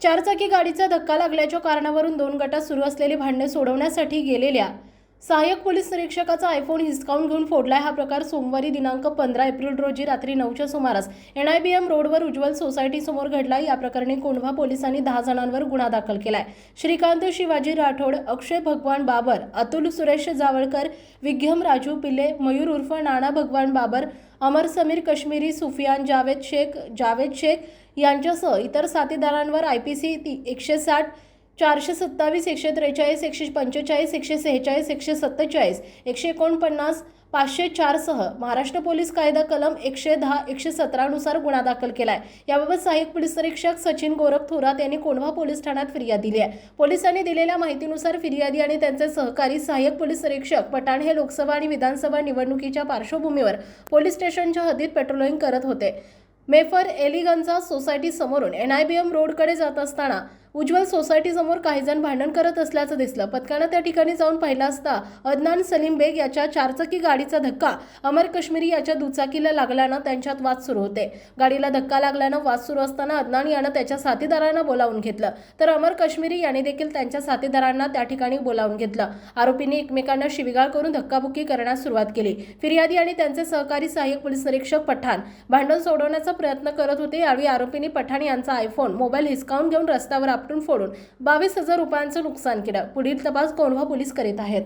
चारचाकी गाडीचा धक्का लागल्याच्या कारणावरून दोन गटात सुरू असलेली भांडणे सोडवण्यासाठी गेलेल्या सहाय्यक पोलीस निरीक्षकाचा आयफोन हिसकावून घेऊन फोडलाय हा प्रकार सोमवारी दिनांक पंधरा एप्रिल रोजी रात्री नऊच्या सुमारास. एनआयबीएम रोडवर उज्ज्वल सोसायटी समोर घडला या प्रकरणी कोंढवा पोलिसांनी दहा जणांवर गुन्हा दाखल केलाय. श्रीकांत शिवाजी राठोड अक्षय भगवान बाबर अतुल सुरेश जावळकर विघ्यम राजू पिल्ले मयूर उर्फ नाना भगवान बाबर अमर समीर कश्मीरी सुफियान जावेद शेख जावेद शेख यांच्यासह इतर साथीदारांवर आय पी सी एकशे साठ चारशे सत्तावीस एकशे त्रेचाळीस एकशे पंचेचाळीस एकशे सेहेचाळीस एकशे सत्तेचाळीस एकशे एकोणपन्नास पाचशे चारसह महाराष्ट्र पोलीस कायदा कलम एकशे दहा एकशे सतरानुसार गुन्हा दाखल केला आहे याबाबत सहाय्यक पोलीस निरीक्षक सचिन गोरख थोरात यांनी कोंढवा पोलीस ठाण्यात फिर्याद दिली आहे. पोलिसांनी दिलेल्या माहितीनुसार फिर्यादी आणि त्यांचे सहकारी सहाय्यक पोलीस निरीक्षक पठाण हे लोकसभा आणि विधानसभा निवडणुकीच्या पार्श्वभूमीवर पोलीस स्टेशनच्या हद्दीत पेट्रोलिंग करत होते. मेफर एलिगंजा सोसायटी समोरून एन आय बी एम रोडकडे जात असताना उज्ज्वल सोसायटीसमोर काहीजण काही जण भांडण करत असल्याचं दिसलं. पथकानं त्या ठिकाणी जाऊन पाहिलं असता अदनान सलीम बेग याच्या चारचाकी गाडीचा धक्का. अमर काश्मीरी याच्या दुचाकीला लागल्यानं त्यांच्यात वाद सुरू होते. गाडीला धक्का लागल्यानं वाद सुरू असताना अदनान यानं त्याच्या साथीदारांना बोलावून घेतलं. तर अमर काश्मीरी याने देखील त्यांच्या साथीदारांना त्या ठिकाणी बोलावून घेतलं. आरोपींनी एकमेकांना शिविगाळ करून धक्काबुक्की करण्यास सुरुवात केली. फिर्यादी आणि त्यांचे सहकारी सहाय्यक पोलीस निरीक्षक पठाण भांडण सोडवण्याचा प्रयत्न करत होते. यावेळी आरोपींनी पठाण यांचा आयफोन मोबाईल हिसकावून घेऊन रस्त्यावर आपटून फोडून बावीस हजार रुपयांचं नुकसान केलं. पुढील तपास कोंढवा पोलीस करीत आहेत.